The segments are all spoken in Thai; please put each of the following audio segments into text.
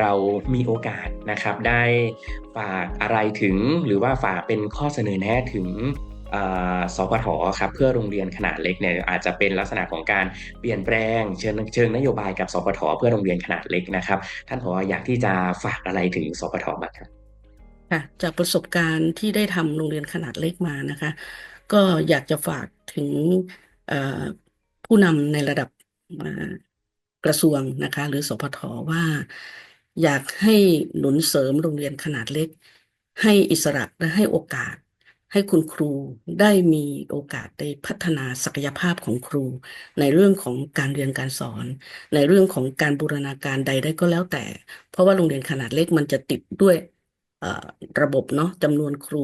เรามีโอกาสนะครับ ได้ฝากอะไรถึง หรือว่าฝากเป็นข้อเสนอแนะถึงสพทครับเพื่อโรงเรียนขนาดเล็กเนี่ยอาจจะเป็นลักษณะของการเปลี่ยนแปลงเชิงเชิงนโยบายกับสพทเพื่อโรงเรียนขนาดเล็กนะครับ ท่านผออยากที่จะฝากอะไรถึงสพทบ้างครับค่ะจากประสบการณ์ที่ได้ทำโรงเรียนขนาดเล็กมานะคะ ก็อยากจะฝากถึงผู้นำในระดับ กระทรวงนะคะ หรือสพทว่า อยากให้หนุนเสริมโรงเรียนขนาดเล็ก ให้อิสระและให้โอกาส ให้คุณครูได้มีโอกาสได้พัฒนาศักยภาพของครู ในเรื่องของการเรียนการสอน ในเรื่องของการบูรณาการใดได้ก็แล้วแต่ เพราะว่าโรงเรียนขนาดเล็กมันจะติดด้วยระบบเนาะจำนวนครู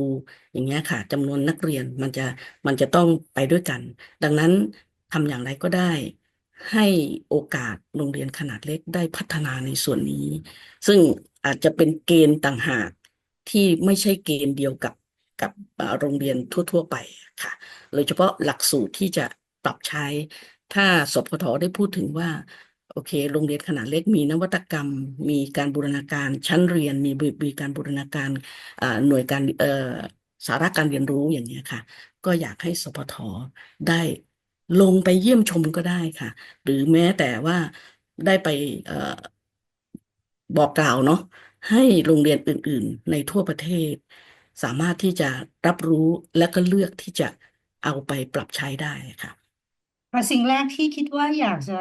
อย่างเงี้ยค่ะจำนวนนักเรียนมันจะมันจะต้องไปด้วยกัน ดังนั้นทำอย่างไรก็ได้ ให้โอกาสโรงเรียนขนาดเล็กได้พัฒนาในส่วนนี้ ซึ่งอาจจะเป็นเกณฑ์ต่างหากที่ไม่ใช่เกณฑ์เดียวกับกับโรงเรียนทั่ว ๆ ไปค่ะ โดยเฉพาะหลักสูตรที่จะปรับใช้ ถ้าสพทได้พูดถึงว่า โอเค โรงเรียนขนาดเล็กมีนวัตกรรม มีการบูรณาการชั้นเรียน มีมีการบูรณาการหน่วยการสาระการเรียนรู้อย่างเงี้ค่ะ ก็อยากให้สพทได้ ลงไปเยี่ยมชมก็ได้ค่ะ หรือแม้แต่ว่าได้ไปบอกกล่าวเนาะให้โรงเรียนอื่น ๆ ในทั่วประเทศ สามารถที่จะรับรู้และก็เลือกที่จะเอาไปปรับใช้ได้ค่ะแต่สิ่งแรกที่คิดว่าอยากจะ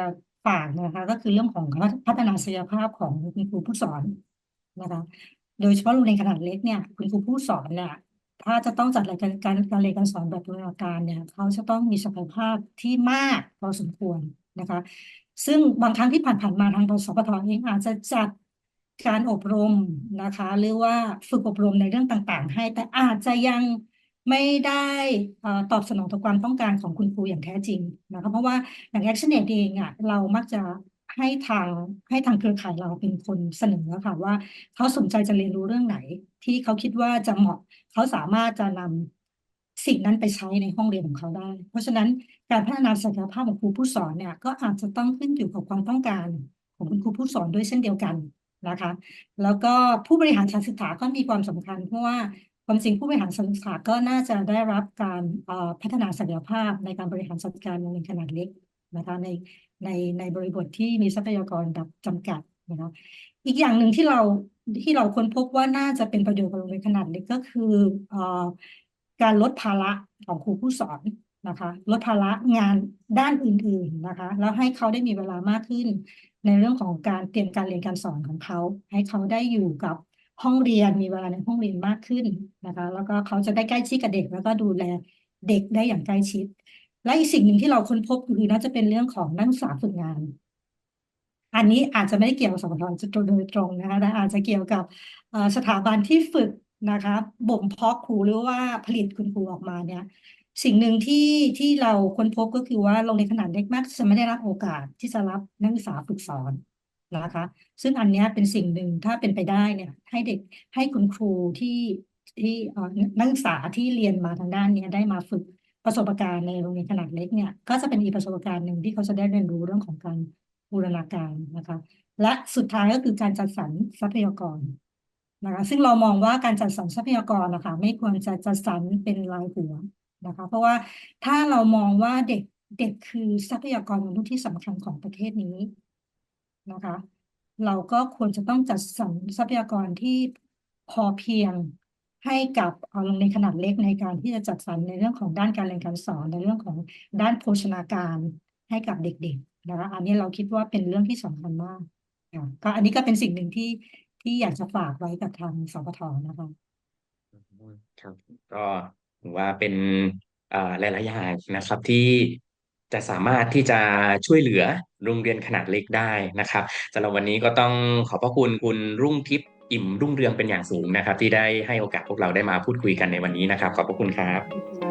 ฝากนะคะก็คือเรื่องของพัฒนาศักยภาพของคุณครูผู้สอนนะคะ โดยเฉพาะโรงเรียนขนาดเล็กเนี่ยคุณครูผู้สอนเนี่ย ถ้าจะต้องจัดรายการการการเรียนการสอนแบบบูรณาการเนี่ยเขาจะต้องมีศักยภาพที่มากพอสมควรนะคะ ซึ่งบางครั้งที่ผ่านๆมาทางสปทเองอาจจะจัดการอบรมนะคะ หรือว่าฝึกอบรมในเรื่องต่างๆ ให้แต่อาจจะยังไม่ได้อ่อตอบสนองต่อความต้องการของคุณครูอย่างแท้จริงนะคะเพราะว่าอย่าง ActionAid เองอะเรามักจะ ให้ทางให้ทางเครือข่ายเราเป็นคนเสนอค่ะว่าเขาสนใจจะเรียนรู้เรื่องไหน ที่เขาคิดว่าจะเหมาะเขาสามารถจะนำสิ่งนั้นไปใช้ในห้องเรียนของเขาได้ เพราะฉะนั้นการพัฒนาศักยภาพของครูผู้สอนเนี่ย ก็อาจจะต้องขึ้นอยู่กับความต้องการของคุณครูผู้สอนด้วยเช่นเดียวกันนะคะ แล้วก็ผู้บริหารสถานศึกษาก็มีความสำคัญ เพราะว่าความจริงผู้บริหารสถานศึกษาก็น่าจะได้รับการพัฒนาศักยภาพในการบริหารจัดการโรงเรียนขนาดเล็ก นะคะในในในบริบทที่มีทรัพยากรแบบจำกัดนะคะอีกอย่างหนึ่งที่เราที่เราค้นพบว่าน่าจะเป็นประโยชน์กับโรงเรียนขนาดเล็กก็คือเอ่อการลดภาระของครูผู้สอนนะคะลดภาระงานด้านอื่น ๆนะคะ แล้วให้เขาได้มีเวลามากขึ้น ในเรื่องของการเตรียมการเรียนการสอนของเขา ให้เขาได้อยู่กับห้องเรียนมีเวลาในห้องเรียนมากขึ้นนะคะ แล้วก็เขาจะได้ใกล้ชิดกับเด็ก แล้วก็ดูแลเด็กได้อย่างใกล้ชิด และอีกสิ่งหนึ่งที่เราค้นพบคือน่าจะเป็นเรื่องของนักศึกษาฝึกงาน อันนี้อาจจะไม่ได้เกี่ยวกับสปทโดยตรงนะคะแต่อาจจะเกี่ยวกับสถาบันที่ฝึกนะคะบ่มเพาะครูหรือว่าผลิตคุณครูออกมาเนี่ย สิ่งหนึ่งที่ที่เราค้นพบก็คือว่าโรงเรียนขนาดเล็กมากจะไม่ได้รับโอกาสที่จะรับนักศึกษาฝึกสอนนะคะ ซึ่งอันนี้เป็นสิ่งหนึ่งถ้าเป็นไปได้เนี่ย ให้เด็กให้คุณครูที่ที่นักศึกษาที่เรียนมาทางด้านนี้ได้มาฝึก ประสบการณ์ในโรงเรียนขนาดเล็กเนี่ยก็จะเป็นอีกประสบการณ์หนึ่งที่เขาจะได้เรียนรู้เรื่องของการบูรณาการนะคะ และสุดท้ายก็คือการจัดสรรทรัพยากรนะคะซึ่งเรามองว่าการจัดสรรทรัพยากรนะคะไม่ควรจะจัดสรรเป็นรายหัวนะคะ เพราะว่าถ้าเรามองว่าเด็กเด็กคือทรัพยากรมนุษย์ที่สำคัญของประเทศนี้นะคะ เราก็ควรจะต้องจัดสรรทรัพยากรที่พอเพียง ให้กับโรงเรียนขนาดเล็กในการที่จะจัดสรรในเรื่องของด้านการเรียนการสอนในเรื่องของด้านโภชนาการให้กับเด็กๆนะคะอันนี้เราคิดว่าเป็นเรื่องที่สำคัญมากค่ะก็อันนี้ก็เป็นสิ่งหนึ่งที่ที่อยากจะฝากไว้กับทางสปทนะคะครับก็ถือว่าเป็นอ่าหลายๆอย่างนะครับที่จะสามารถที่จะช่วยเหลือโรงเรียนขนาดเล็กได้นะครับสำหรับวันนี้ก็ต้องขอบพระคุณคุณรุ่งทิพย์ อิ่มรุ่งเรืองเป็นอย่างสูงนะครับ ที่ได้ให้โอกาสพวกเราได้มาพูดคุยกันในวันนี้นะครับ ขอบพระคุณครับ